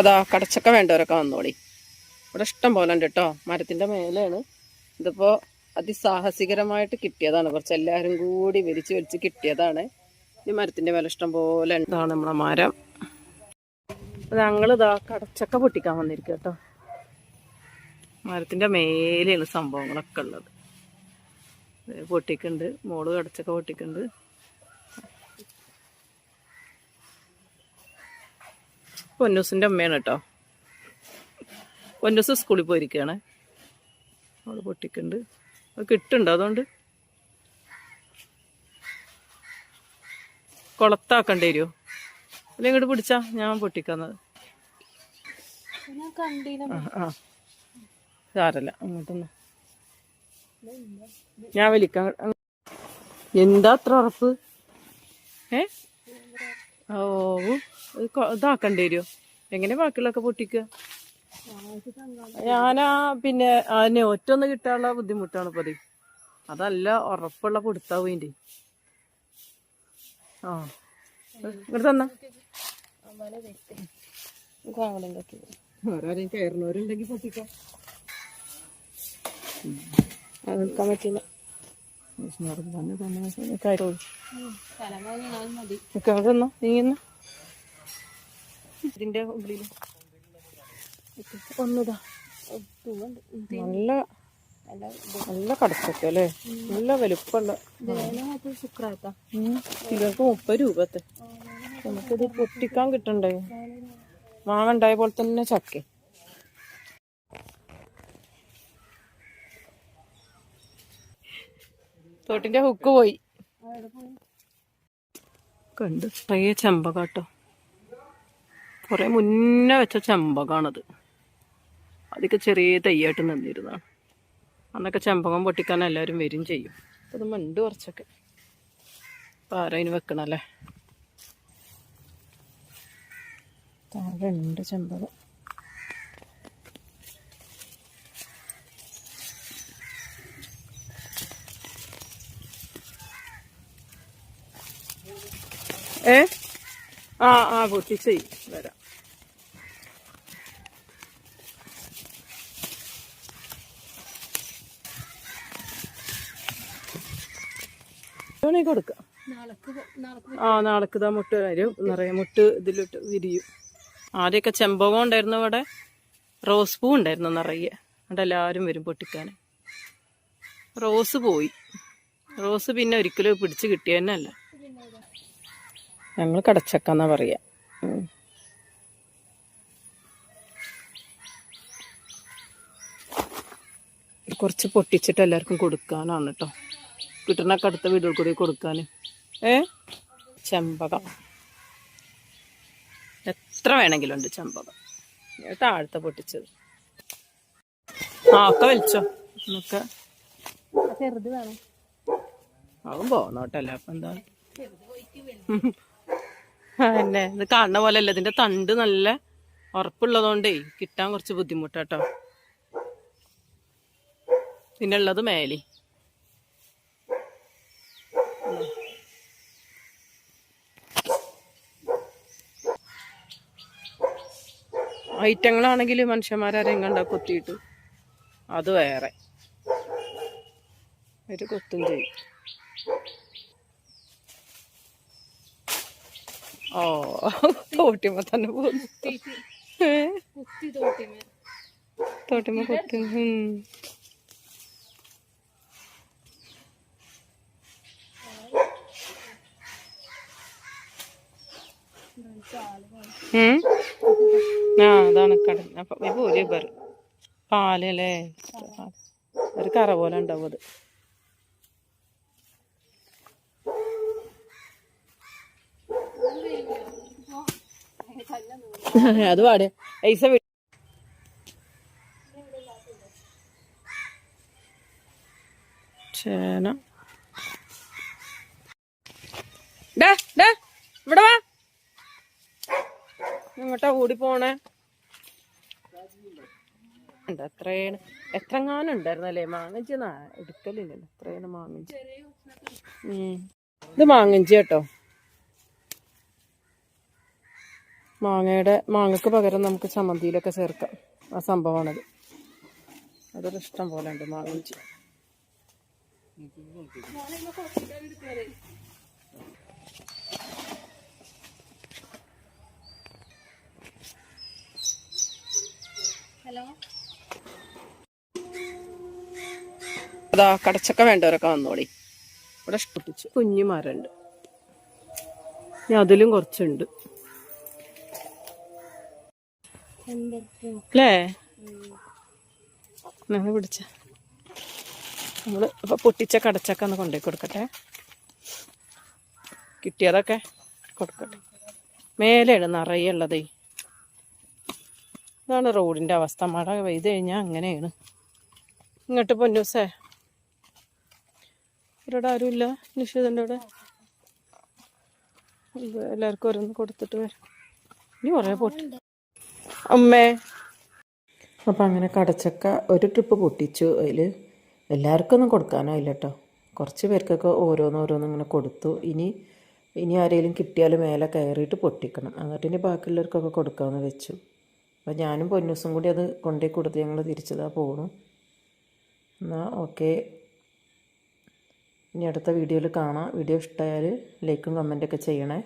അതാ കടച്ചക്ക വേണ്ടവരൊക്കെ വന്നോളി. ഇവിടെ ഇഷ്ടം പോലെ ഉണ്ട് കേട്ടോ മരത്തിന്റെ മേലെയാണ്. ഇതിപ്പോൾ അതിസാഹസികരമായിട്ട് കിട്ടിയതാണ്. കുറച്ച് എല്ലാവരും കൂടി വിരിച്ച് വലിച്ച് കിട്ടിയതാണ്. ഈ മരത്തിന്റെ മേലെ ഇഷ്ടം പോലെ ഉണ്ട്. ഇതാണ് നമ്മളെ മരം. ഞങ്ങളിതാ കടച്ചക്ക പൊട്ടിക്കാൻ വന്നിരിക്കും കേട്ടോ മരത്തിന്റെ മേലെയാണ് സംഭവങ്ങളൊക്കെ ഉള്ളത്. പൊട്ടിക്കുന്നുണ്ട്. മോൾ കടച്ചക്ക പൊട്ടിക്കുന്നുണ്ട്. പൊന്നൂസിന്റെ അമ്മയാണ് കേട്ടോ പൊന്നൂസ് സ്കൂളിൽ പോയിരിക്കുകയാണ് അവൾ പൊട്ടിക്കുന്നുണ്ട് അത് കിട്ടുന്നുണ്ടോ അതുകൊണ്ട്? കൊളത്താക്കേണ്ടി വരുമോ അല്ലെങ്കിൽ ഇങ്ങോട്ട് പിടിച്ചാ? ഞാൻ പൊട്ടിക്കുന്നത് ആ സാരല്ല അങ്ങോട്ടൊന്ന്. ഞാൻ വലിക്കാം എന്താ അത്ര ഉറപ്പ്? ഏ? ഓ. ഇതാക്കണ്ടി വരുമോ എങ്ങനെ ബാക്കിയുള്ളൊക്കെ പൊട്ടിക്കുക ഞാനാ പിന്നെ അതിനെ ഒറ്റൊന്ന് കിട്ടാനുള്ള ബുദ്ധിമുട്ടാണ് ഇപ്പത്. അതല്ല ഉറപ്പുള്ള പൊടുത്താവും ഇതിന്റെ ആ. ഇങ്ങോട്ട് തന്ന. ആരാരെയും കയറുന്നവരുണ്ടെങ്കിൽ പൊട്ടിക്കാം. അത് നിൽക്കാൻ പറ്റില്ല. തന്നെ തന്നെ. കയറുള്ളൂ നീങ്ങുന്ന ഇതിന്റെ ഉള്ളിൽ ഒന്നതാ. നല്ല നല്ല കടച്ചൊക്കെ അല്ലേ? നല്ല വലുപ്പമുള്ള ഉം. കിലോക്ക് മുപ്പത് രൂപത്തെ. നമുക്കിത് പൊട്ടിക്കാൻ കിട്ടണ്ടേ? മാങ്ങ ഉണ്ടായ പോലെ തന്നെ ചക്ക. തോട്ടിന്റെ ഹുക്ക് പോയി. കണ്ട് പയ്യ ചെമ്പ കേട്ടോ. കുറെ മുന്നേ വെച്ച ചെമ്പകമാണത് അതൊക്കെ ചെറിയ തയ്യായിട്ട് നിന്നിരുന്നതാണ്. അന്നൊക്കെ ചെമ്പകം പൊട്ടിക്കാൻ എല്ലാവരും വരും ചെയ്യും. അത് മണ്ട് കുറച്ചൊക്കെ. അപ്പൊ ആരാ അതിന് വെക്കണല്ലേ താഴെ ഉണ്ട് ചെമ്പകം. ഏ? ആ ആ പൊട്ടിച്ച് വരാം. വേണമെങ്കിൽ കൊടുക്കാം. ആ നാളക്ക് ഇതാ മുട്ട് വരും. നിറയെ മുട്ട് ഇതിലിട്ട് വിരിയും. ആദ്യമൊക്കെ ചെമ്പകം ഉണ്ടായിരുന്നു ഇവിടെ. റോസ് പൂ ഉണ്ടായിരുന്നു നിറയെ. അവിടെ എല്ലാവരും വരും പൊട്ടിക്കാൻ. റോസ് പോയി. റോസ് പിന്നെ ഒരിക്കലും പിടിച്ച് കിട്ടിയ തന്നെ അല്ല. ഞങ്ങൾ കടച്ചക്കാന്നാ പറയാ. ഉം. കുറച്ച് പൊട്ടിച്ചിട്ട് എല്ലാവർക്കും കൊടുക്കാനാണ് കേട്ടോ കിട്ടണൊക്കെ അടുത്ത വീടുകൾ കൂടി കൊടുക്കാൻ ഏ? ചെമ്പകം. എത്ര വേണമെങ്കിലും ഉണ്ട് ചെമ്പകം? താഴത്തെ പൊട്ടിച്ചത്. ആ ഒക്കെ വലിച്ചോ? നമുക്ക് ചെറുത് വേണം. അതും പോന്നോട്ടല്ല അപ്പൊ എന്താ? പിന്നെ ഇത് കാണുന്ന പോലെ അല്ല ഇതിന്റെ തണ്ട് നല്ല ഉറപ്പുള്ളതുകൊണ്ടേ കിട്ടാൻ കുറച്ച് ബുദ്ധിമുട്ടാട്ടോ. പിന്നെ ഉള്ളത് മേലി. ഐറ്റങ്ങളാണെങ്കിൽ മനുഷ്യന്മാരാരെയും കണ്ടാ കൊത്തിയിട്ട് അത് വേറെ. ഒരു കൊത്തും ചെയ്യും. ഓ തോട്ടിമ തന്നെ പോകുന്നു. തോട്ടിമേ കൊത്തി? ആ അതാണ് കടൽ. അപ്പൊ ഒരു ബർ പാലല്ലേ ഒരു കറ പോലെ ഉണ്ടാവും അത്. അത് പാട്. പൈസ ചേന ഇവിടെ വാ. ഇങ്ങോട്ടാ ഓടി പോണേ? ഉണ്ട് എത്രയാണ് ഗാനം ഉണ്ടായിരുന്നല്ലേ? മാങ്ങഞ്ചി എടുക്കലില്ലല്ലോ. എത്രയാണ് മാങ്ങഞ്ചി. ഇത് മാങ്ങഞ്ചി കേട്ടോ. മാങ്ങയുടെ മാങ്ങക്ക് പകരം നമുക്ക് ചമ്മന്തിയിലൊക്കെ ചേർക്കാം. ആ സംഭവമാണത്. അതൊരു ഇഷ്ടം പോലെ ഉണ്ട് മാങ്ങ ഇഞ്ചി. ഹലോ അതാ കടച്ചക്ക വേണ്ടവരൊക്കെ വന്നോളി. ഇവിടെ ഇഷ്ടപ്പെട്ടു കുഞ്ഞുമാരുണ്ട്. ഇനി അതിലും കുറച്ചുണ്ട്. അല്ലേ? നിങ്ങൾ പിടിച്ച. നമ്മൾ ഇപ്പൊ പൊട്ടിച്ച കടച്ചൊക്കെ ഒന്ന് കൊണ്ടുപോയി കൊടുക്കട്ടെ. കിട്ടിയതൊക്കെ കൊടുക്കട്ടെ. മേലെയാണ് നിറയെ ഉള്ളതേ. ഇതാണ് റോഡിന്റെ അവസ്ഥ. മഴ പെയ്ത് കഴിഞ്ഞാൽ അങ്ങനെയാണ്. ഇങ്ങോട്ട് പൊന്നൂസേ. ഇവിടെ ആരുമില്ല നിഷിതന്റെ അവിടെ. എല്ലാവർക്കും ഓരോന്ന് കൊടുത്തിട്ട് വരാം. ഇനി കുറേ പൊട്ടി അമ്മേ. അപ്പം അങ്ങനെ കടച്ചക്ക ഒരു ട്രിപ്പ് പൊട്ടിച്ചു. അതിൽ എല്ലാവർക്കും ഒന്നും കൊടുക്കാനായില്ല കേട്ടോ കുറച്ച് പേർക്കൊക്കെ ഓരോന്ന് ഓരോന്ന് ഇങ്ങനെ കൊടുത്തു. ഇനി ഇനി ആരെങ്കിലും കിട്ടിയാൽ മേലെ കയറിയിട്ട് പൊട്ടിക്കണം. എന്നിട്ട് ഇനി ബാക്കിയുള്ളവർക്കൊക്കെ കൊടുക്കാമെന്ന് വെച്ചു. അപ്പോൾ ഞാനും പൊന്നൂസും കൂടി അത് കൊണ്ടേ കൊടുത്ത് ഞങ്ങൾ തിരിച്ചതാ പോകണം എന്നാൽ ഓക്കെ. ഇനി അടുത്ത വീഡിയോയിൽ കാണാം. വീഡിയോ ഇഷ്ടമായാൽ ലൈക്കും കമന്റൊക്കെ ചെയ്യണേ.